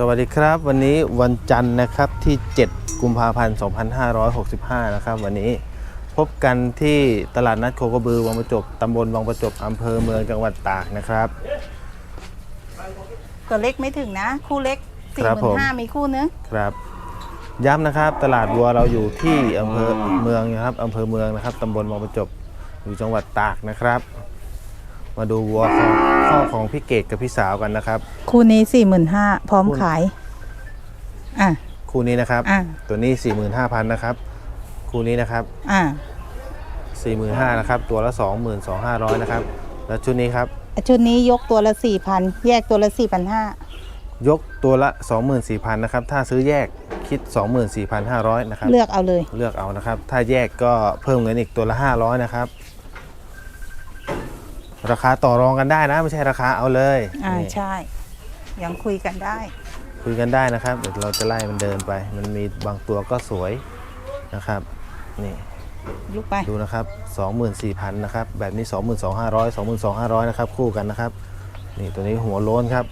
สวัสดีครับ วันนี้วันจันทร์นะครับที่ 7 กุมภาพันธ์ 2565 นะครับ วันนี้พบกันที่ตลาดนัดโคกระบือวังประจบตำบลวังประจบอำเภอเมืองจังหวัดตากนะครับ ตัวเล็กไม่ถึงนะ คู่เล็กคสี่รับหผมื่มนห้ามีคู่นึงครับ ย้ำนะครับตลาดวัวเราอยู่ที่อำเภอเมืองนะครับอำเภอเมืองนะครับตำบลวังประจบอยู่จังหวัดตากนะครับ มาดูวัวของข้อของพี่เกดกับพี่สาวกันนะครับ คู่นี้สี่หมื่นห้าพร้อมคู่ขาย อะ คู่นี้นะครับ อะ ตัวนี้45,000นะครับ คู่นี้นะครับ อะ45,000นะครับ ตัวละ22,500นะครับ แล้วชุดนี้ครับ ชุดนี้ยกตัวละสี่พันแยกตัวละสี่พันห้ายกตัวละ 24,000นะครับ ถ้าซื้อแยกคิด 24,500นะครับ เลือกเอาเลย เลือกเอานะครับ ถ้าแยกก็เพิ่มเงินอีกตัวละ 500นะครับ ราคาต่อรองกันได้นะ ไม่ใช่ราคาเอาเลยอ่านี่ใช่ ยังคุยกันได้ คุยกันได้นะครับเดี๋ยวเราจะไล่มันเดินไป มันมีบางตัวก็สวยนะครับนี่ลุกไป ดูนะครับ 24,000นะครับแบบนี้ 22,500 22,500นะครับคู่กันนะครับ นี่ตัวนี้หัวโล้นครับ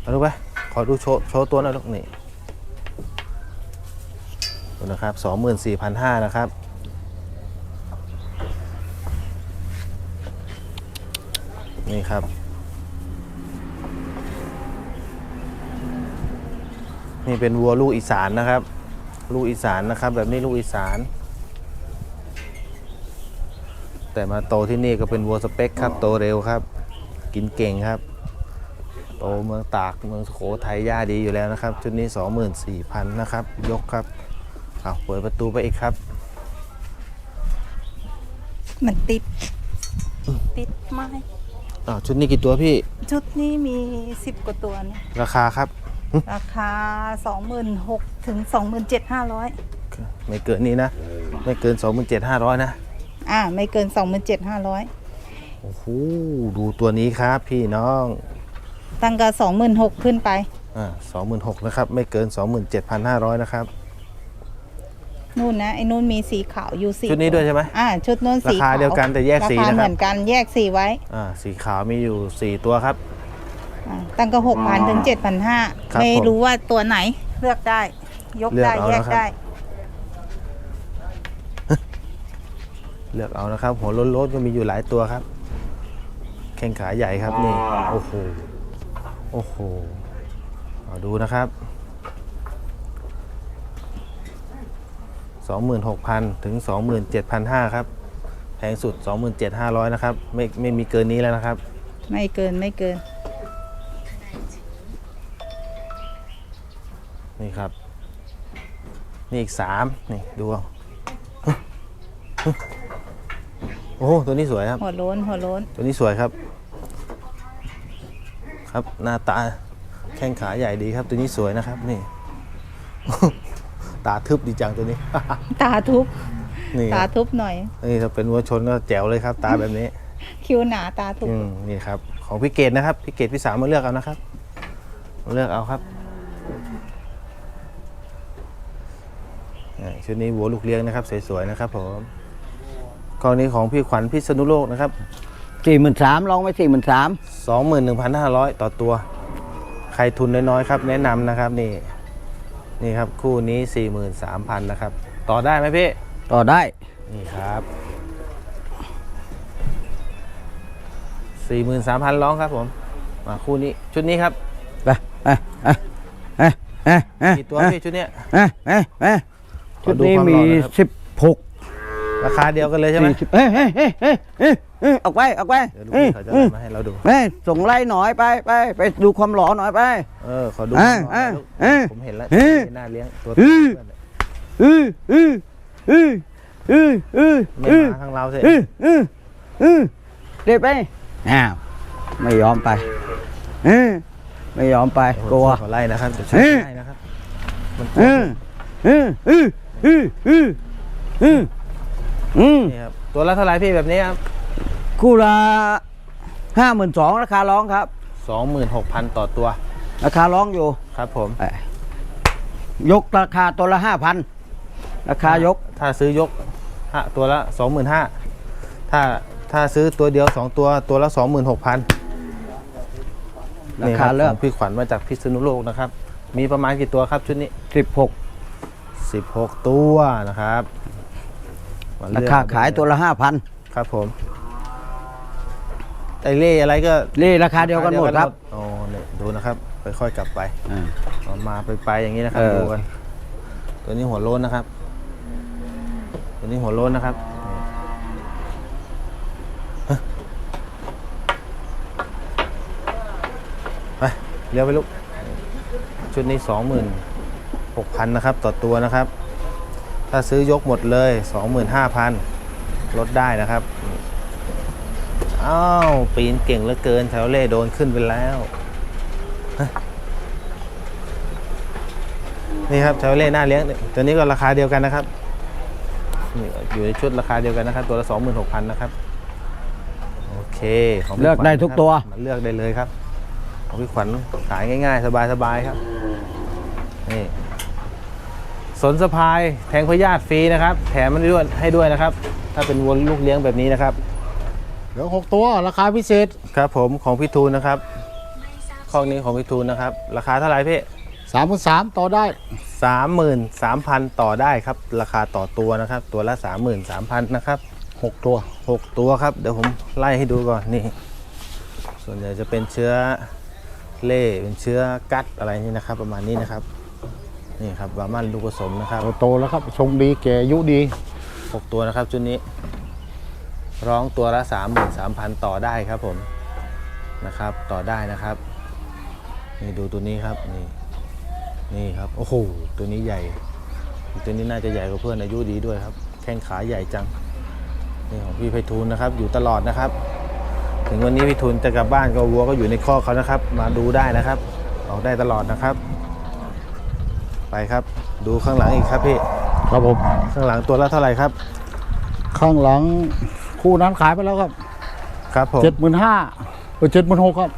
เอาดูไปขอดูโชว์โชว์ตัวหน่อยลูกนี่ดูนะครับ24,500นะครับ นี่ครับ นี่เป็นวัวลูกอีสานนะครับ ลูกอีสานนะครับ แบบนี้ลูกอีสาน แต่มาโตที่นี่ก็เป็นวัวสเปคครับ โตเร็วครับ กินเก่งครับ โตเมืองตากเมืองสุโขทัยย่าดีอยู่แล้วนะครับ ชุดนี้ 24,000นะครับ ยกครับเอาเปิดประตูไปอีกครับ มันติด ติดไม้ อ้าวชุดนี้กี่ตัวพี่ ชุดนี้มีสิบกว่าตัวเนี่ยราคาครับ ราคาสองหมื่นหกถึงสองหมื่นเจ็ดห้าร้อยไม่เกินนี้นะ ไม่เกิน 27,500 นะ อ่า ไม่เกินสองหมื่นเจ็ดห้าร้อยโอ้โหดูตัวนี้ครับพี่น้อง ตั้งแต่สองหมื่นหกขึ้นไปอ่า26,000นะครับ ไม่เกิน 27,500 นะครับ นู่นนะไอ้นู่นมีสีขาวอยู่สีชุดนี้ด้วยใช่ไหมอ่าชุดนู้นสีราคาเดียวกันแต่แยกสีราคานะครับเหมือนกันแยกสีไว้อ่าสีขาวมีอยู่4ตัวครับอ่าตั้งก็หกพันถึงเจ็ดพันห้าครับไม่ผมรู้ว่าตัวไหนเลือกได้ ยกเลือกได้เอาแยกนะครับ ได้ เลือกเอานะครับ หัวโล้นๆก็มีอยู่หลายตัวครับ แข้งขาใหญ่ครับนี่ โอ้โห โอ้โหเอาดูนะครับ 26,000 ถึง 27,500 ครับ แพงสุด 27,500 นะครับ ไม่ไม่มีเกินนี้แล้วนะครับ ไม่เกินไม่เกิน นี่ครับ นี่อีก 3 นี่ ดูเอาโอ้โหตัวนี้สวยครับ หัวโล้นหัวโล้น ตัวนี้สวยครับ ครับหน้าตาแข้งขาใหญ่ดีครับ ตัวนี้สวยนะครับนี่ ตาทึบดีจังตัวนี้ ตาทุบ นี่คตารับทุบหน่อย นี่ถ้าเป็นวัวชนก็แจ๋วเลยครับ ตาแบบนี้ คิ้วหนาตาทุบ อืมนี่ครับ ของพี่เกดนะครับพี่เกดพี่สาวมาเลือกเอานะครับมาเลือกเอาครับอ่าชุดนี้วัวลูกเลี้ยงนะครับ สวยๆนะครับผมกรณีของพี่ขวัญพิษณุโลกนะครับ สี่หมื่นสามลองไว้สี่หมื่นสาม21,500 ต่อตัว ใครทุนน้อยๆครับ แนะนำนะครับนี่ นี่ครับคู่นี้ 43,000นะครับ ต่อได้ไหมพี่ ต่อได้ นี่ครับ 43,000ร้องครับผม มาคู่นี้ชุดนี้ครับไปเอ้ยเอ้ยเอ้ยเอ้ยเอ้ยกี่ตัวพี่ชุดเนี้ยเอ้ยเอ้ยเอ้ยขอชุดดูนี้ความมีหล่อหน่อยค รับสิบหกราคาเดียวกันเลยใช่ไหมสี่สิบเอ้ยเอ้ยเอ้ยเอ้ยเอ้ยเอ้ยออกไปออกไปเดี๋ยวลูกเอ้ยพี่เขาจะเอ้ยมาให้เราดูเอ้ยส่งไล่หน่อยไปไปไปดูความหล่อหน่อยไป เออขอดูเอ้ยหน่อยลูกเอ้ยผมเห็นแล้วเอ้ยน่าเลี้ยงตัวเอ้ยเพื่อนเนี่ยเออเออเออเออเออไม่เออมาข้างเราสิเออเออเออเด็ดไปอ้าวไม่ยอมไปเออไม่ยอมไปโอ้โหกลัว ขอไล่นะครับเดี๋ยวช่วยเอ้ยให้นะครับ มันเออเออเออเออเออเออ อืมนี่ครับตัวละเท่าไหร่พี่แบบนี้ครับคู่ละห้าหมื่นสองราคาร้องครับ26,000ต่อตัวราคาร้องอยู่ครับผมเอ้ยยกราคาตัวละห้าพันราคายกถ้าซื้อยกฮะตัวละ25,000ถ้าถ้าซื้อตัวเดียว2ตัวตัวละ26,000รานี่คคารับเริ่ขมองพี่ขวัญมาจากพิษณุโลกนะครับ มีประมาณกี่ตัวครับชุดนี้สิบหก16ตัวนะครับ มราเลือกคาขายตัวละห้าพันครับผมไอเล่อะไรก็เล่ราคาเดียวกันหมดครับอ๋อเนี่ยดูนะครับ ค่อยๆกลับไปอ่า เอามาไปไปอย่างนี้นะครับเออ ดูกันตัวนี้หัวโล้นนะครับ ตัวนี้หัวโล้นนะครับนี่ฮะไปเลี้ยวไปลูกชุดนี้สองหมื่นหกพันนะครับ ต่อตัวนะครับ ถ้าซื้อยกหมดเลยสองหมื่นห้าพันลดได้นะครับ อ้าว ปีนเก่งเหลือเกินแถวเล่โดนขึ้นไปแล้ว นี่ครับชาวเล่หน้าเลี้ยงเนี่ยตัวนี้ก็ราคาเดียวกันนะครับนี่อยู่ในชุดราคาเดียวกันนะครับ ตัวละ 26,000 นะครับ โอเคของพี่เลือกได้ทุกตัวขญนะครับมาเลือกได้เลยครับ ของพี่ขวัญขายง่ายๆ สบายๆครับ นี่ สนสะพายแทงพยาธิฟรีนะครับ แถมมันด้วยให้ด้วยนะครับ ถ้าเป็นวัวลูกเลี้ยงแบบนี้นะครับ เหลือหกตัวราคาพิเศษครับผมของพี่ทูนนะครับข้องนี้ของพี่ทูนนะครับ ราคาเท่าไหร่พี่สามพันสามต่อได้สามหมื่นสามพันต่อได้ครับ ราคาต่อตัวนะครับ ตัวละสามหมื่นสามพันนะครับ หกตัวหกตัวครับ เดี๋ยวผมไล่ให้ดูก่อนนี่ ส่วนใหญ่จะเป็นเชื้อเล่เป็นเชื้อกัดอะไรนี่นะครับ ประมาณนี้นะครับ นี่ครับบาร์มันลูกผสมนะครับ โตแล้วครับชงดีแก่อายุดีหกตัวนะครับชุดนี้ ร้องตัวละสามหมื่นสามพันต่อได้ครับผมนะครับต่อได้นะครับ นี่ดูตัวนี้ครับนี่นี่ครับโอ้โหตัวนี้ใหญ่ ตัวนี้น่าจะใหญ่กว่าเพื่อนอายุดีด้วยครับ แข้งขาใหญ่จังนี่ของพี่ไพฑูรย์นะครับ อยู่ตลอดนะครับ ถึงวันนี้พี่ทูลจะกลับบ้านก็วัวก็อยู่ในข้อกเขานะครับ มาดูได้นะครับ ออกได้ตลอดนะครับ ไปครับ ดูข้างหลังอีกครับพี่ ครับผม ข้างหลังตัวละเท่าไหร่ครับ ข้างหลังคู่นั้นขายไปแล้วครับครับผมเจ็ดหมื่นห้าเออเจ็ดหมื่นหกครับ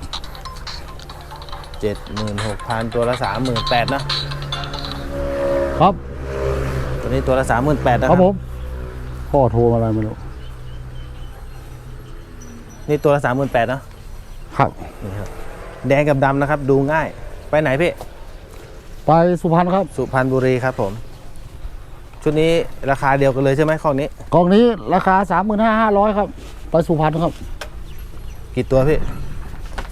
เจ็ดหมื่นหกพันตัวละสามหมื่นแปดนะครับ ตัวนี้ตัวละสามหมื่นแปดนะคครัรับบผมพ่อโทรมาอะไรไม่รู้นี่ตัวละสามหมื่นแปดนะครับ นี่ครับแดงกับดำนะครับ ดูง่าย ไปไหนพี่ ไปสุพรรณครับ สุพรรณบุรีครับผม ชุดนี้ราคาเดียวกันเลยใช่ไหมข้อนี้กองนี้ราคาสามหมื่นห้าห้าร้อยครับ ไปสุพรรณครับ กี่ตัวพี่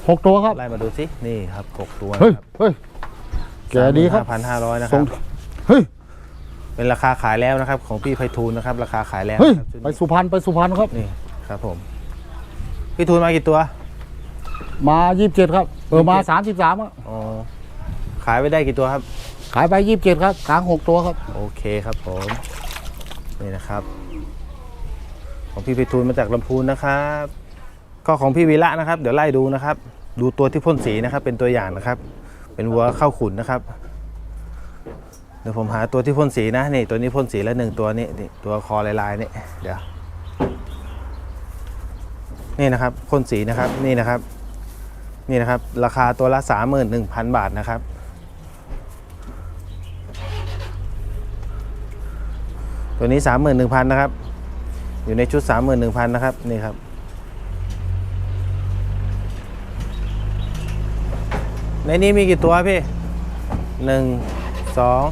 หกตัวครับไล่มาดูสินี่ครับหกตัวเฮ้ยเฮ้ยแกดีครับพันห้าร้อยนะคส่รังบเฮ้ยเป็นราคาขายแล้วนะครับ ของพี่ไพฑูรย์นะครับ ราคาขายแล้วเฮ้ยนะครับชุดไปนี้สุพรรณไปสุพรรณครับนี่ครับผมพี่ทูลมากี่ตัว มายี่สิบเจ็ดครับเออมาสามสิบสามครับอ๋อ ขายไปได้กี่ตัวครับ ขายไปยี่สิบเจ็ดครับกลางหกตัวครับ โอเคครับผมนี่นะครับ ของพี่ไพฑูรย์มาจากลำพูนนะครับ ก็ของพี่วีระนะครับ เดี๋ยวไล่ดูนะครับ ดูตัวที่พ่นสีนะครับ เป็นตัวอย่างนะครับ เป็นวัวเข้าขุนนะครับเดี๋ยวผมหาตัวที่พ่นสีนะนี่ตัวนี้พ่นสีแล้วหนึ่งตัวนี้นี่ตัวคอลายๆนี่เดี๋ยวนี่นะครับพ่นสีนะครับนี่นะครับ นี่นะครับ ราคาตัวละสามหมื่นหนึ่งพันบาทนะครับ ตัวนี้สามหมื่นหนึ่งพันนะครับ อยู่ในชุดสามหมื่นหนึ่งพันนะครับ นี่ครับ ในนี้มีกี่ตัวพี่หนึ่งสอง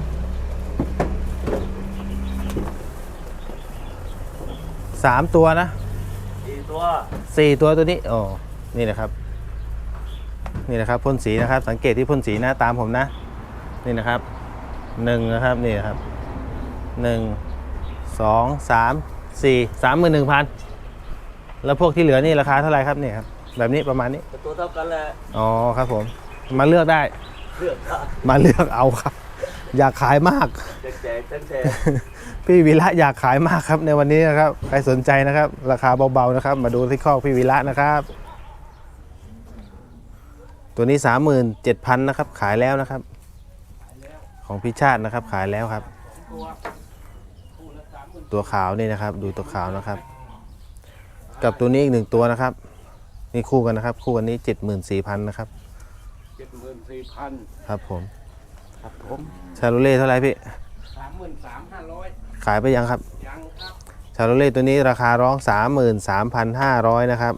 สามตัวนะสี่ตัวสี่ตัวตัวนี้อ๋อนี่นะครับ นี่นะครับพ่นสีนะครับ สังเกตที่พ่นสีนะตามผมนะ นี่นะครับหนึ่งนะครับ นี่นะครับหนึ่ง สองสามสี่สามหมื่นหนึ่งพันแล้วพวกที่เหลือนี่ราคาเท่าไหร่ครับเนี่ยครับแบบนี้ประมาณนี้ตัวเท่ากันแหละอ๋อครับผมมาเลือกได้เลือกได้มาเลือกเอาครับ อยากขายมากแจกแจกแจกแจกพี่วีระอยากขายมากครับในวันนี้นะครับใครสนใจนะครับ ราคาเบาๆนะครับ มาดูที่ข้อกพี่วีระนะครับ ตัวนี้สามหมื่นเจ็ดพันนะครับ ขายแล้วนะครับ ของพี่ชาตินะครับขายแล้วครับ ตัวขาวนี่นะครับ ดูตัวขาวนะครับ กับตัวนี้อีกหนึ่งตัวนะครับ นี่คู่กันนะครับ คู่กันนี้เจ็ดหมื่นสี่พันนะครับเจ็ดหมื่นสี่พันครับผมครับผมชาโรเล่เท่าไหร่พี่สามหมื่นสามห้าร้อยขายไปยังครับยังครับชาโรเล่ตัวนี้ราคาร้อง33,500นะครับ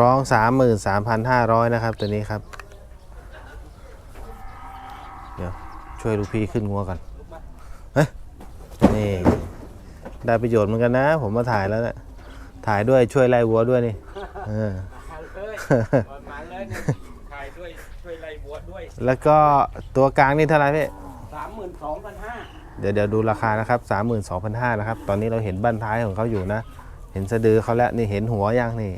ร้องสามหมื่นสามพันห้าร้อยนะครับ ตัวนี้ครับ เดี๋ยวช่วยลูกพี่ขึ้นงัวก่อนเฮ้ย นี่ ได้ประโยชน์เหมือนกันนะ ผมมาถ่ายแล้วเนะี่ยถ่ายด้วยช่วยไล่วัวด้วยนี่เออเอ้ยมาเลยเนี่ยถ่ายด้วยช่วยไล่บัวด้วย แล้วก็ตัวกลางนี่เท่าไหร่พี่สามหมื่นสองพันห้าเดี๋ยวเดี๋ยวดูราคานะครับ32,500นะครับ ตอนนี้เราเห็นบั้นท้ายของเขาอยู่นะ เห็นสะดือเขาแล้วนี่เห็นหัวยังนี่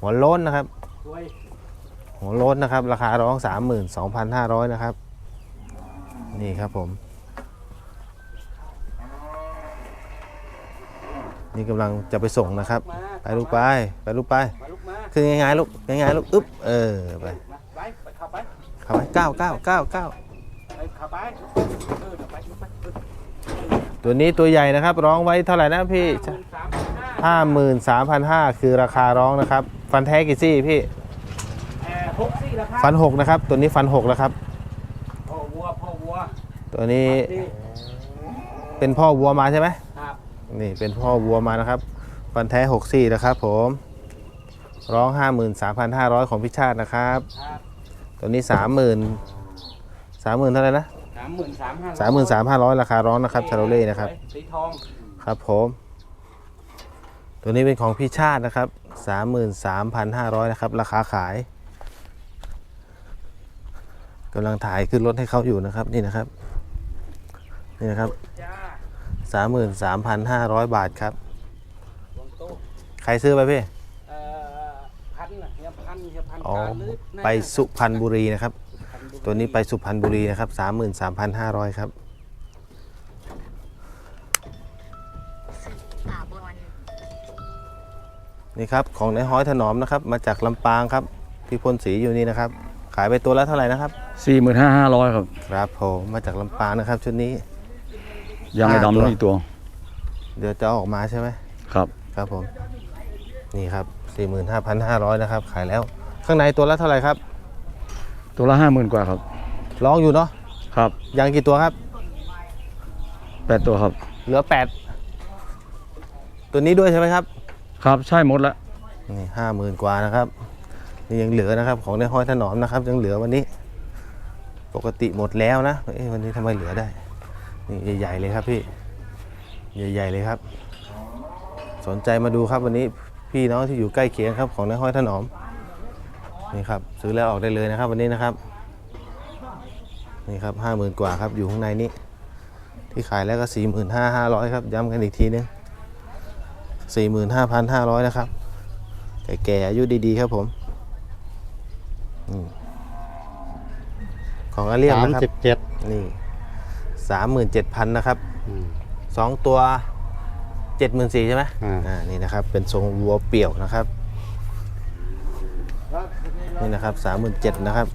หัวโล้นนะครับช่วยหัวโล้นนะครับ ราคาร้อง32,500นะครับ นี่ครับผม นี่กำลังจะไปส่งนะครับมาไปลูกไป ไปลูกไปมาลูกมาขึ้นง่ายๆลูกง่ายๆลูก อึ๊บ เออ ไปมาไปไปขับไปเข้าไปเก้าเก้าเก้าเก้าไปขับไปเออเดี๋ยวไปเดี๋ยวไปเออตัวนี้ตัวใหญ่นะครับ ร้องไว้เท่าไหร่นะพี่สามพันห้าห้าหมื่นสามพันห้าคือราคาร้องนะครับ ฟันแท้กี่ซี่พี่แอร์หกสี่แล้วครับฟันหกนะครับ ตัวนี้ฟันหกแล้วครับพ่อวัวพ่อวัว ตัวนี้นี่เป็นพ่อวัวมาใช่ไหมครับ นี่เป็นพ่อวัวมานะครับฟันแท้หกซี่นะครับผมร้องห้าหมื่นสามพันห้าร้อยของพิชาตินะครับครับ ตัวนี้สามหมื่นสามหมื่นเท่าไหร่นะสามหมื่นสามห้าสามหมื่นสามห้าร้อยราคาร้องนะครับชาโรเล่นะครับสีทองครับผม ตัวนี้เป็นของพี่ชาตินะครับ33,500นะครับ ราคาขายกำลังถ่ายขึ้นรถให้เขาอยู่นะครับนี่นะครับ นี่นะครับจ้า 33,500 บาทครับดวงโตใครซื้อไปพี่เอ่อพันน่ะเฮียพันเฮียพันอ๋อการลึกน่าจะไปสุพรรณบุรีนะครับพันบุรีตัวนี้ไปสุพรรณบุรีนะครับ 33,500 ครับนี่ครับของนายห้อยถนอมนะครับ มาจากลำปางครับ ที่พ่นสีอยู่นี่นะครับ ขายไปตัวละเท่าไหร่นะครับสี่หมื่นห้าห้าร้อยครับ ครับผมมาจากลำปางนะครับชุดนี้ ยังไม่ห้าตัวดำนี่ตัว เดี๋ยวจะเอาออกมาใช่ไหมครับ ครับผม นี่ครับ 45,500 นะครับ ขายแล้ว ข้างในตัวละเท่าไหร่ครับ ตัวละห้าหมื่นกว่าครับ ร้องอยู่เนาะ ครับ ยังกี่ตัวครับ แปดตัวครับ เหลือ8ตัวนี้ด้วยใช่ไหมครับ ครับ ใช่หมดแล้วนี่ห้าหมื่นกว่านะครับ นี่ยังเหลือนะครับ ของในห้อยถนอมนะครับ ยังเหลือวันนี้ ปกติหมดแล้วนะ เอ๊ะวันนี้ทำไมเหลือได้ นี่ใหญ่ๆเลยครับพี่ ใหญ่ๆเลยครับ สนใจมาดูครับวันนี้พี่น้องที่อยู่ใกล้เคียงครับของนายห้อยถนอมนี่ครับซื้อแล้วออกได้เลยนะครับ วันนี้นะครับ นี่ครับห้าหมื่นกว่าครับอยู่ข้างในนี้ ที่ขายแล้วก็สี่หมื่นห้าห้าร้อยครับย้ำกันอีกทีนึงสี่หมื่นห้าพันห้าร้อยนะครับแก่ๆอายุดีๆครับผมของอาเรียมนะครับสามสิบเจ็ดนี่ สามหมื่นเจ็ดพันนะครับสองตัวเจ็ดหมื่นสี่ใช่ไหมอ่านี่นะครับเป็นทรงวัวเปี่ยวนะครับนี่นะครับสามหมื่นเจ็ดนะครับ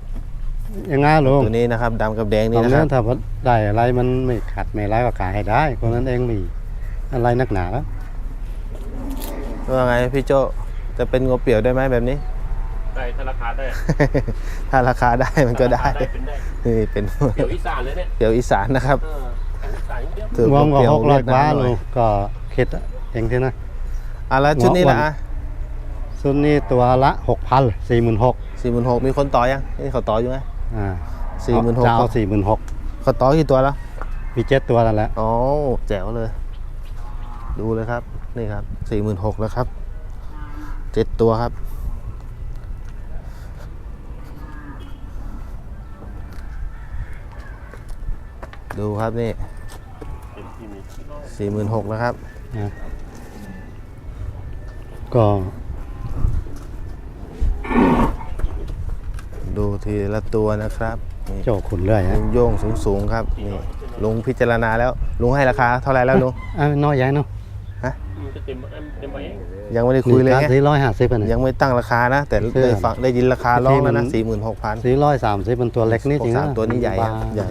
ยังงางลุงตัวนี้นะครับดำกับแดงนี่นะครับถ้าได้อะไรมันไม่ขัดไม่ร้ายก็ขายได้คนนั้นเองมีอะไรนักหนาแล้วว่าไงพี่โจจะเป็นงัวเปี่ยวได้ไหมแบบนี้ ได้ธนาคารได้ ถ้าราคาได้มันก็ได้ได้เป็นได้นี่เป็นเดี๋ยวอีสานเลยเนี่ยเปี่ยวอีสานนะครับเอออีสานอย่างเดียวถือวงก็เปี่ยวหกร้อยเวีดกนว่ามหน่ลุอยงก็คิดเองที่นะอะแล้วชุดนี้ล่ะหัวอ้วนส่วนนี้ตัวละหกพันสี่หมื่นหกสี่หมื่นหกมีคนต่อยังนี่เขาต่ออยู่ไงอ่าสี่หมื่นหกจะเอาสี่หมื่นหกเขาต่อกี่ตัวแล้วมีเจ็ดตัวนั่นแหละอ๋อแจ๋วเลย ดูเลยครับ นี่ครับสี่หมื่นหกแล้วครับเจ็ดตัวครับ ดูครับนี่สี่หมื่นหกแล้วครับนะก็ดูทีละตัวนะครับนี่โจกขุนเรื่อยฮะโยงสูงสูงๆครับนี่ลุงพิจารณาแล้วลุงให้ราคาเท่าไหร่แล้วลุงอะน้อยใหญ่เนาะมันจะเต็มเต็มไปเองยังไม่ได้คุยเลยนี่ไงสี่ร้อยห้าสิบอันยันี้ งไม่ตั้งราคานะ แต่คือได้ฟังได้ยินราคาร้องแล้วนะที่สี่หมัมื่นหกพันสี่ร้อยสามสิบเป็นตัวเล็กนี่จริงพวกสามนะตัวนี้ใหญ่อะบางใหญ่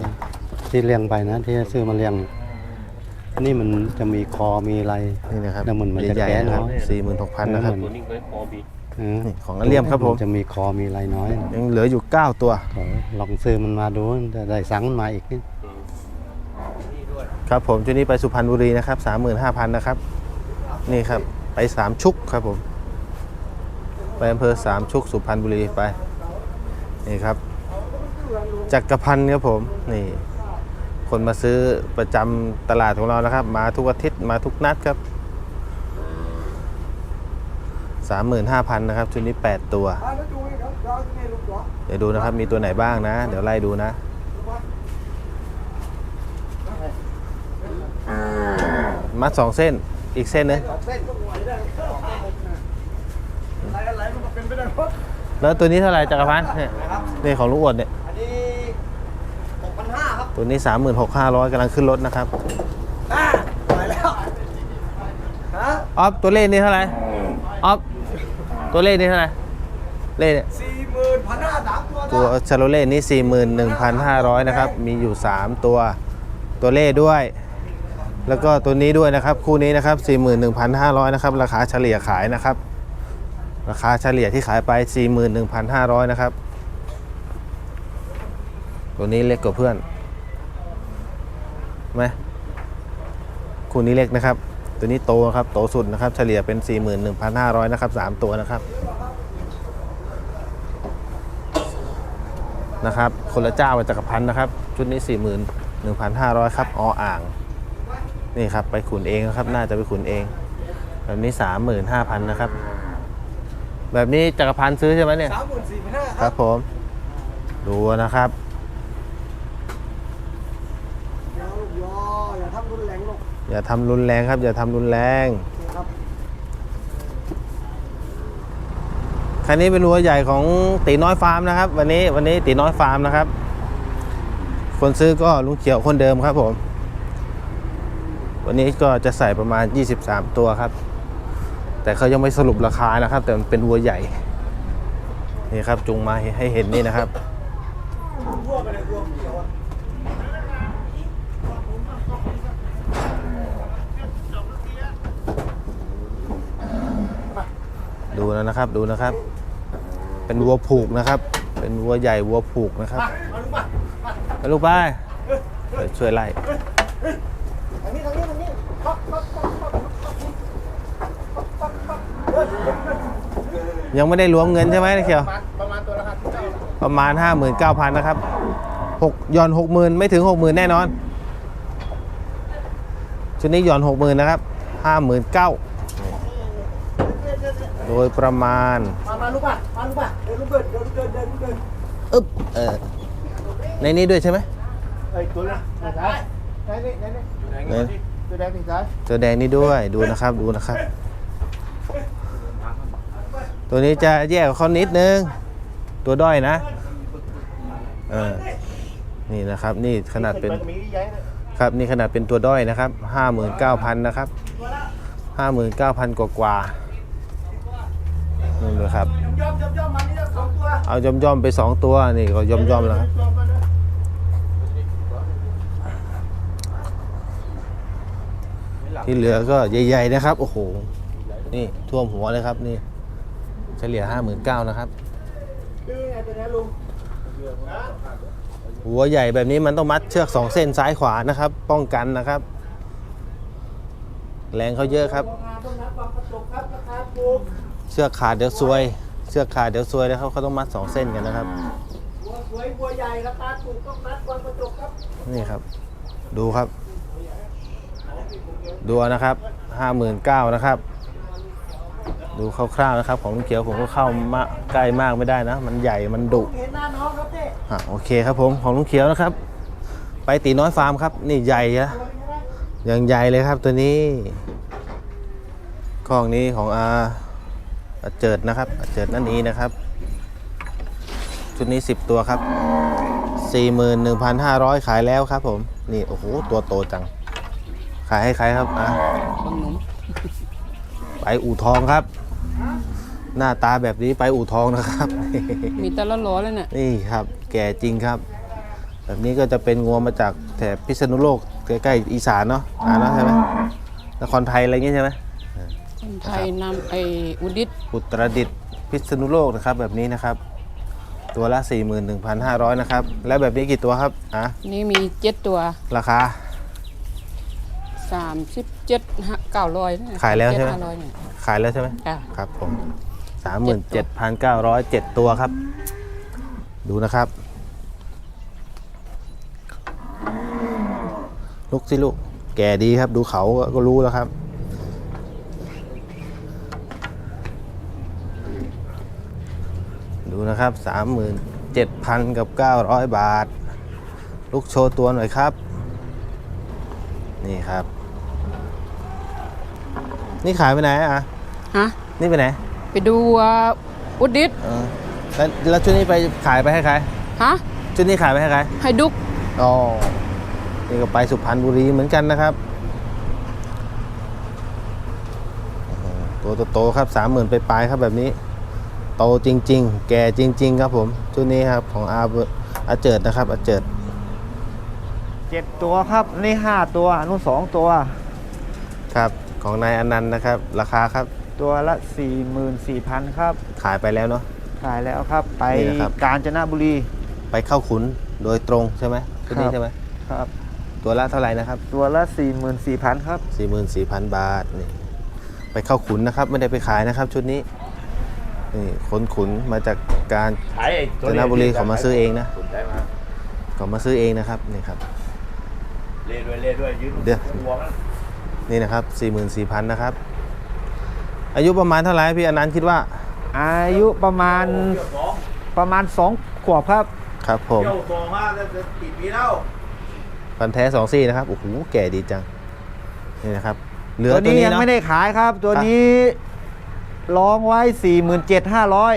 ที่เลี้ยงไปนะ ที่ซื้อมาเลี้ยง นี่มันจะมีคอมีอะไร นี่นะครับแล้วมันมันจะใหญ่แก่ๆนะครับน้อยสี่หมื่นหกพันนะครับตัวนี้เคยพอบีเออนี่ของอันเลี่ยมครับผมนจะมีคอมีอะไรน้อยยังเหลืออยู่ 9 ตัวก็ลองซื้อมันมาดูจะได้สั่งมันมาอีกนิดครับผมชุดนี้ไปสุพรรณบุรีนะครับ35,000นะครับ นี่ครับไป3ชุกครับผม ไปอำเภอสามชุกสุพรรณบุรีไป นี่ครับจักรพันธ์ครับผม นี่ คนมาซื้อประจำตลาดของเรานะครับ มาทุกอาทิตย์มาทุกนัดครับ 35,000นะครับชุดนี้ 8 ตัว เดี๋ยวดูนะครับมีตัวไหนบ้างนะ เดี๋ยวไล่ดูนะมัดสองเส้นอีกเส้นนึงแล้วตัวนี้เท่าไหร่จักรพันธ์เนี่ยนี่ของลูกอวดเนี่ย อันนี้หกพันห้าครับ ตัวนี้ 36,500กำลังขึ้นรถนะครับไปแล้วฮะออฟตัวเลขนี่เท่าไหร่ออฟตัวเลขนี่เท่าไหร่เลขเนี่ยสี่หมื่นพันห้าสามตัวตัวชาโลเล่นี่ 41,500นะครับมีอยู่ 3 ตัวตัวเลขด้วย แล้วก็ตัวนี้ด้วยนะครับ คู่นี้นะครับ 41,500นะครับราคาเฉลี่ยขายนะครับ ราคาเฉลี่ยที่ขายไป 41,500นะครับตัวนี้เล็กกว่าเพื่อน ไหมคู่นี้เล็กนะครับ ตัวนี้โตนะครับโตสุดนะครับ เฉลี่ยเป็น 41,500 นะครับสามตัวนะครับนะครับ คนละเจ้ากับจักรพันธ์นะครับ ชุดนี้ 41,500 ครับออ่าง นี่ครับ ไปขุนเองนะครับ น่าจะไปขุนเอง แบบนี้ 35,000 นะครับ แบบนี้จักรพันธ์ซื้อใช่ไหมเนี่ยสามหมื่นสี่พันห้าครับผม ดูนะครับ อย่าลูกยออย่าทำรุนแรงลูก อย่าทำรุนแรงครับ อย่าทำรุนแรงครับคันนี้เป็นวัวใหญ่ของตีน้อยฟาร์มนะครับ วันนี้วันนี้ตีน้อยฟาร์มนะครับ คนซื้อก็ลุงเขียวคนเดิมครับผม วันนี้ก็จะใส่ประมาณ 23 ตัวครับ แต่เขายังไม่สรุปราคานะครับ แต่มันเป็นวัวใหญ่นี่ครับจุงมาให้เห็นนี่นะครับ วัวไปเลยวัวเขียวอะ ดูแล้วนะครับดูนะครับ เป็นวัวผูกนะครับ เป็นวัวใหญ่วัวผูกนะครับไปลูกไปไปช่วยไล่ยังไม่ได้รวมเงินใช่ไหมนะเขียว ประมาณตัวละครับเจ้าประมาณ59,000นะครับหกหย่อน60,000ไม่ถึง60,000แน่นอน ชุดนี้หย่อน60,000นนะครับ59,000 โดยประมาณ มามาลูกป่ะมาลูกป่ะเดินลูกเดินเดินลูกเดินเดินลูกเดินอึ๊บเออในนี้ด้วยใช่ไหมไอ้ตัวนั้นไหนซ้ายไหนนี่ไหนนี่ในตัวแดงที่ซ้ายตัวแดงนี่ด้วยดูนะครับดูนะครับ ตัวนี้จะแยกกับเขานิดนึง ตัวด้อยนะเออนี่นะครับนี่ขนาดเป็นมีใหญ่เลยครับนี่ขนาดเป็นตัวด้อยนะครับ 59,000 นะครับ 59,000 กว่ากว่า ๆนี่เลยครับ ย่อมย่อมย่อมมานี่สองตัวเอาย่อมย่อมๆไป2ตัวนี่ก็ย่อมย่อมๆแล้วครับย่อมมานะที่เหลือก็ใหญ่ๆนะครับ โอ้โห นี่ท่วมหัวเลยครับนี่ เฉลี่ย59,000นะครับดื้อไงตัวนี้ลุงหัวใหญ่แบบนี้มันต้องมัดเชือก2เส้นซ้ายขวานะครับ ป้องกันนะครับ แรงเขาเยอะครับ โรงงานต้องนัดวางกระจกครับราคาถูก เชือกขาดเดี๋ยวซวยเชือกขาดเดี๋ยวซวยนะครับเขาต้องมัด2เส้นกันนะครับ บัวสวยบัวใหญ่ราคาถูกต้องนัดวางกระจกครับนี่ครับ ดูครับ ดูเอานะครับห้าหมื่นเก้านะครับ ดูคร่าวๆนะครับ ของลุงเขียวผมก็เข้ามาใกล้มากไม่ได้นะ มันใหญ่มันดุเห็นหน้าน้องครับเจ๊อะโอเคครับผมของลุงเขียวนะครับ ไปตีน้อยฟาร์มครับ นี่ใหญ่นะยังใหญ่เลยครับตัวนี้ข้องนี้ของอาอา เจิดนะครับอาเจิดนั่นนี้นะครับ ชุดนี้ 10 ตัวครับ 41,500 ขายแล้วครับผม นี่ โอ้โห ตัวโตจัง ขายให้ใครครับอะไปอู่ทองครับ หน้าตาแบบนี้ไปอู่ทองนะครับ มีแต่ละล้อเลยเนี่ยนี่ครับ แก่จริงครับ แบบนี้ก็จะเป็นงัวมาจากแถบพิษณุโลกใกล้ๆอีสานเนาะอ่าเนอะใช่ไหมนครไทยอะไรอย่างงี้ใช่ไหม คนไทยนำไออุดิตอุตรดิตถ์พิษณุโลกนะครับแบบนี้นะครับ ตัวละ 41,500 นะครับ แล้วแบบนี้กี่ตัวครับอะนี่มีเจ็ดตัวราคา สามสิบเจ็ดเก้าร้อยขายแล้วใช่ไหมห้าร้อยเนี่ยขายแล้วใช่ไหมจ้ะครับผม 37,907 ตัวครับ ดูนะครับ ลุกสิลูก แก่ดีครับ ดูเขาก็รู้แล้วครับ ดูนะครับ 37,000 กับ 900 บาทลุกโชว์ตัวหน่อยครับ นี่ครับ นี่ขายไปไหนอะ ฮะ นี่ไปไหน ไปดูอ่าอุดิตเออแล้วแล้วชุดนี้ไปขายไปให้ใคร ฮะ ชุดนี้ขายไปให้ใคร ให้ดุก อ๋อ นี่ก็ไปสุพรรณบุรีเหมือนกันนะครับโอ้โหตัวโตๆครับสามหมื่นไปปลายๆครับแบบนี้ โตจริง ๆ แก่จริง ๆ ครับผมชุดนี้ครับของอาเบอาเจิดนะครับอาเจิดเจ็ดตัวครับนี่ห้าตัวนู่นสองตัวครับของนายอนันต์นะครับ ราคาครับตัวละสี่หมื่นสี่พันครับ ขายไปแล้วเนาะขายแล้วครับ ไปนี่นะครับกาญจนบุรี ไปเข้าขุนโดยตรงใช่ไหมชุดนี้ครับใช่ไหมครับ ตัวละเท่าไหร่นะครับ ตัวละสี่หมื่นสี่พันครับ 44,000 บาทนี่ไปเข้าขุนนะครับ ไม่ได้ไปขายนะครับ ชุดนี้ นี่คนขุนมาจากการขายไอ้กาญจนบุรีเขามาซื้อเองนะสนใจมาเขามาซื้อเองนะครับนี่ครับเล่ด้วยเล่ด้วยยืนเดี๋ยวหัวมันนี่นะครับ44,000นะครับ อายุประมาณเท่าไหร่พี่อนันต์คิดว่า อายุประมาณประมาณสองขวบครับ ครับผมเที่ยวสองห้าจะจะปีปีแล้วพันธุ์แท้สองซี่นะครับโอ้โหแก่ดีจังนี่นะครับ เหลือตัวตัวนี้นี้ยังเนาะไม่ได้ขายครับ ตัวครับนี้ ร้องไว้สี่หมื่นเจ็ดห้าร้อย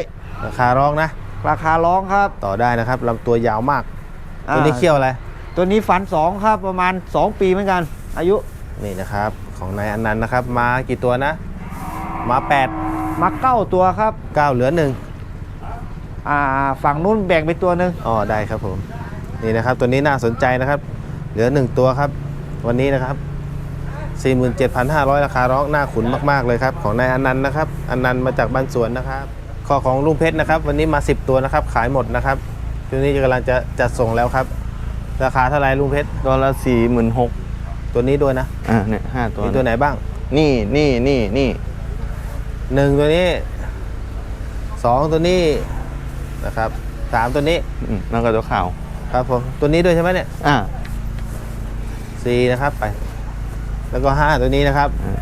ราคาร้องนะ ราคาร้องครับ ต่อได้นะครับลำตัวยาวมากอ่า ตัวนี้เขี้ยวอะไร ตัวนี้ฝันสองครับประมาณ 2 ปีเหมือนกัน อายุนี่นะครับ ของนายอนันต์นะครับ มากี่ตัวนะ มาแปดมาเก้าตัวครับเก้าเหลือหนึ่งอ่าฝั่งนู้นแบ่งไปตัวหนึ่งอ๋อได้ครับผม นี่นะครับ ตัวนี้น่าสนใจนะครับ เหลือหนึ่งตัวครับ วันนี้นะครับ 47,500 ราคาร้องหน้าขุนมากๆเลยครับ ของนายอนันต์นะครับอนันต์มาจากบ้านสวนนะครับข้อของลุงเพชรนะครับ วันนี้มา 10 ตัวนะครับ ขายหมดนะครับตัวนี้กำลังจะจัดส่งแล้วครับ ราคาเท่าไหร่ลุงเพชรตัวละสี่หมื่นหกตัวนี้ด้วยนะอ่าเนี่ยห้าตัวมีตัวไหนบ้าง นี่นี่นี่นี่หนึ่งตัวนี้สองตัวนี้นะครับสามตัวนี้อืมแล้วก็ตัวขาวครับผมตัวนี้ด้วยใช่ไหมเนี่ยอ่าสี่นะครับไป แล้วก็ห้าตัวนี้นะครับอืม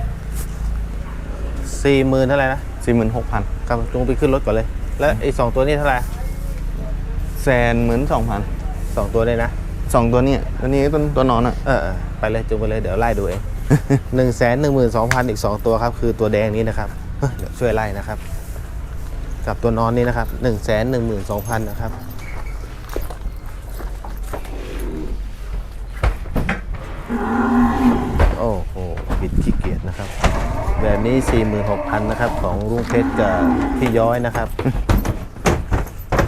สี่หมื่นเท่าไหร่นะสี่หมื่นหกพันครับจงไปขึ้นรถก่อนเลย แล้วไอ้สองตัวนี้เท่าไหร่แสนหมื่นสองพันสองตัวเลยนะสองตัวเนี้ตัวนี้ตัวตัวนอนอะเออเออไปเลยจงไปเลยเดี๋ยวไล่ดูเองหนึ่งแสนหนึ่งหมื่นสองพันอีกสองตัวครับ คือตัวแดงนี้นะครับเฮ้ยเดี๋ยวช่วยไล่นะครับ กับตัวนอนนี้นะครับหนึ่งแสนหนึ่งหมื่นสองพันนะครับ โอ้โหบิดขี้เกียจนะครับ แบบนี้46,000นะครับ ของลุงเพชรกับพี่ย้อยนะครับ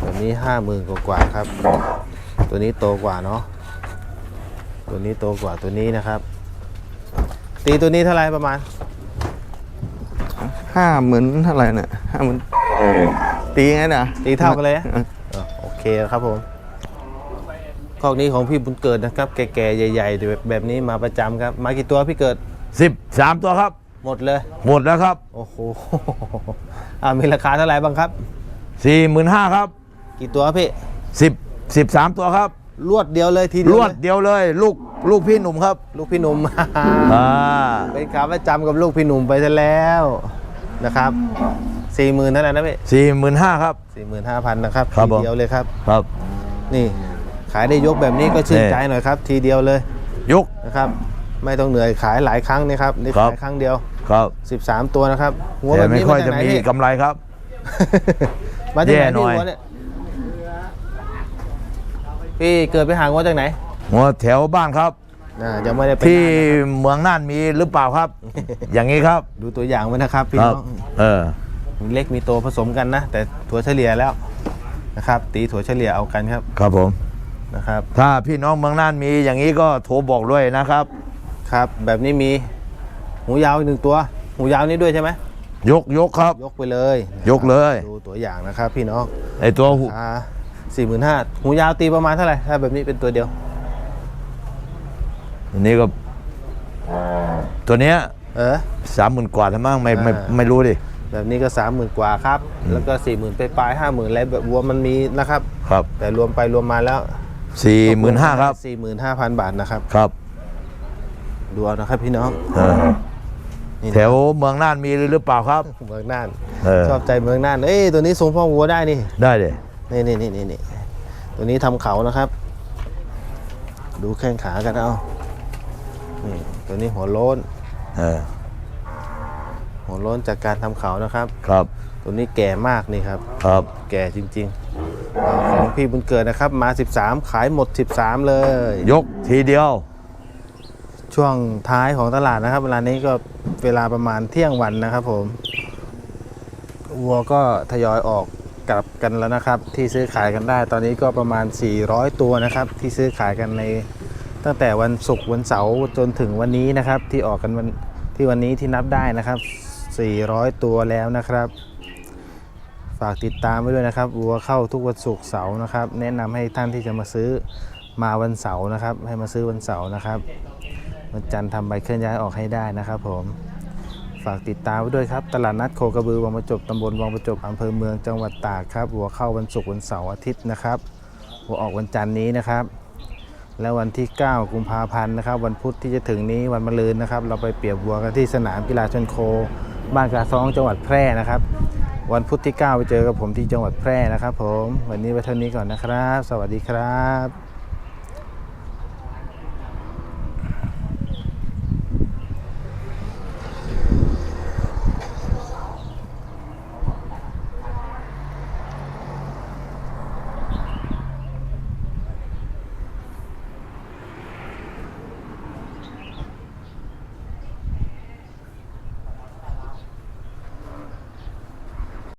แบบนี้ 50,000กว่ากว่าๆครับ ตัวนี้โตกว่าเนาะตัวนี้โตกว่าตัวนี้นะครับ ตีตัวนี้เท่าไหร่ประมาณห้าหมื่นเท่าไหร่เนี่ยห้าหมื่นตีไงนะตีเท่ากันเลยนะออเออโอเคครับผมคอกนี้ของพี่บุญเกิดนะครับ แก่ๆใหญ่ ๆ แบบแบบนี้มาประจำครับ มากี่ตัวพี่เกิดสิบสามตัวครับ หมดเลย หมดแล้วครับโอ้โหอ่ามีราคาเท่าไหร่บ้างครับสี่หมื่นห้าครับ กี่ตัวพี่สิบสิบสามตัวครับ รวดเดียวเลยทีเดีรยววดเลยเดียวเลยลูกลูกพี่หนุ่มครับลูกพี่หนุ่ม อ่าเป็นขาประจำกับลูกพี่หนุ่มไปซะแล้วนะครับสี่หมื่นเท่านั้นนะพี่สี่หมื่นห้าครับ สี่หมื่นห้าพันนะครับครับทีผมเดียวเลยครับ ครับ นี่ขายได้ยกแบบนี้ก็ชื่นนี่ใจหน่อยครับ ทีเดียวเลยยก นะครับ ไม่ต้องเหนื่อยขายหลายครั้งนี่ครับนี่ครับ ขายครั้งเดียว ครับ13 ตัวนะครับ หัวแบแต่บไม่นี้ค่อยมาจาจะกไหนมีพี่ กำไรครับ มาจากไหนแย่หน่พี่อยหัวเนี่ยพี่เกิดไปหาหัวจากไหนหัวแถวบ้านครับอ่ายังไม่ได้ไปที่นานนะครับเมืองน่านมีหรือเปล่าครับ อย่างนี้ครับดูตัวอย่างไว้นะครับพี่ครัน้บองเออ มีเล็กมีโตผสมกันนะ แต่ถั่วเฉลี่ยแล้วนะครับ ตีถั่วเฉลี่ยเอากันครับครับผม นะครับ ถ้าพี่น้องเมืองน่านมีอย่างนี้ก็โทรบอกด้วยนะครับ ครับ แบบนี้มี หูยาวอีกหนึ่งตัว หูยาวนี้ด้วยใช่ไหมยกยกครับ ยกไปเลยยกเลย ดูตัวอย่างนะครับพี่น้องไอตัวหูอ่าสี่หมื่นห้าหูยาวตีประมาณเท่าไหร่ถ้าแบบนี้เป็นตัวเดียว อันนี้ก็ ตัวเนี้ยเออสามหมื่นกว่าทำไมไม่ไม่อ่าไม่รู้ดิแบบนี้ก็สามหมื่นกว่าครับ แล้วก็สี่หมื่นไปปลายห้าหมื่นแล้วแบบวัวมันมีนะครับ ครับ แต่รวมไปรวมมาแล้วสี่หมื่นห้าครับสี่หมื่นห้าพันบาทนะครับ ครับดูเอานะครับพี่น้องเออนี่นะ แถวเมืองน่านมีหรือเปล่าครับ เมืองน่านเออชอบใจเมืองน่านเอ้ยตัวนี้ทรงพ่อวัวได้นี่ ได้เลยนี่นี่นี่นี่นี่ตัวนี้ทำเขานะครับ ดูแข้งขากันเอานี่ตัวนี้หัวโล้นเออหัวโล้นจากการทำเขานะครับ ครับ ตัวนี้แก่มากนี่ครับ ครับ แก่จริงๆเอาของพี่บุญเกิดนะครับ มา 13 ขายหมด 13 เลย ยกทีเดียว ช่วงท้ายของตลาดนะครับ เวลานี้ก็เวลาประมาณเที่ยงวันนะครับผมวัวก็ทยอยออกกลับกันแล้วนะครับ ที่ซื้อขายกันได้ ตอนนี้ก็ประมาณ 400 ตัวนะครับ ที่ซื้อขายกันในตั้งแต่วันศุกร์วันเสาร์จนถึงวันนี้นะครับ ที่ออกกันวันที่วันนี้ที่นับได้นะครับ 400 ตัวแล้วนะครับ ฝากติดตามไว้ด้วยนะครับวัวเข้าทุกวันศุกร์เสาร์นะครับ แนะนำให้ท่านที่จะมาซื้อมาวันเสาร์นะครับ ให้มาซื้อวันเสาร์นะครับ วันจันทร์ทำใบเคลื่อนย้ายออกให้ได้นะครับผมฝากติดตามไว้ด้วยครับ ตลาดนัดโคกระบือวังประจบตำบลวังประจบอำเภอเมืองจังหวัดตากครับ หัวเข้าวันศุกร์วันเสาร์อาทิตย์นะครับ หัวออกวันจันทร์นี้นะครับ แล้ววันที่ 9 กุมภาพันธ์นะครับ วันพุธที่จะถึงนี้วันมะรืนนะครับ เราไปเปรียบวัวกันที่สนามกีฬาชนโค บ้านกระซ้องจังหวัดแพร่นะครับ วันพุธที่ 9 ไปเจอกับผมที่จังหวัดแพร่นะครับ ผม วันนี้ไว้เท่านี้ก่อนนะครับ สวัสดีครับ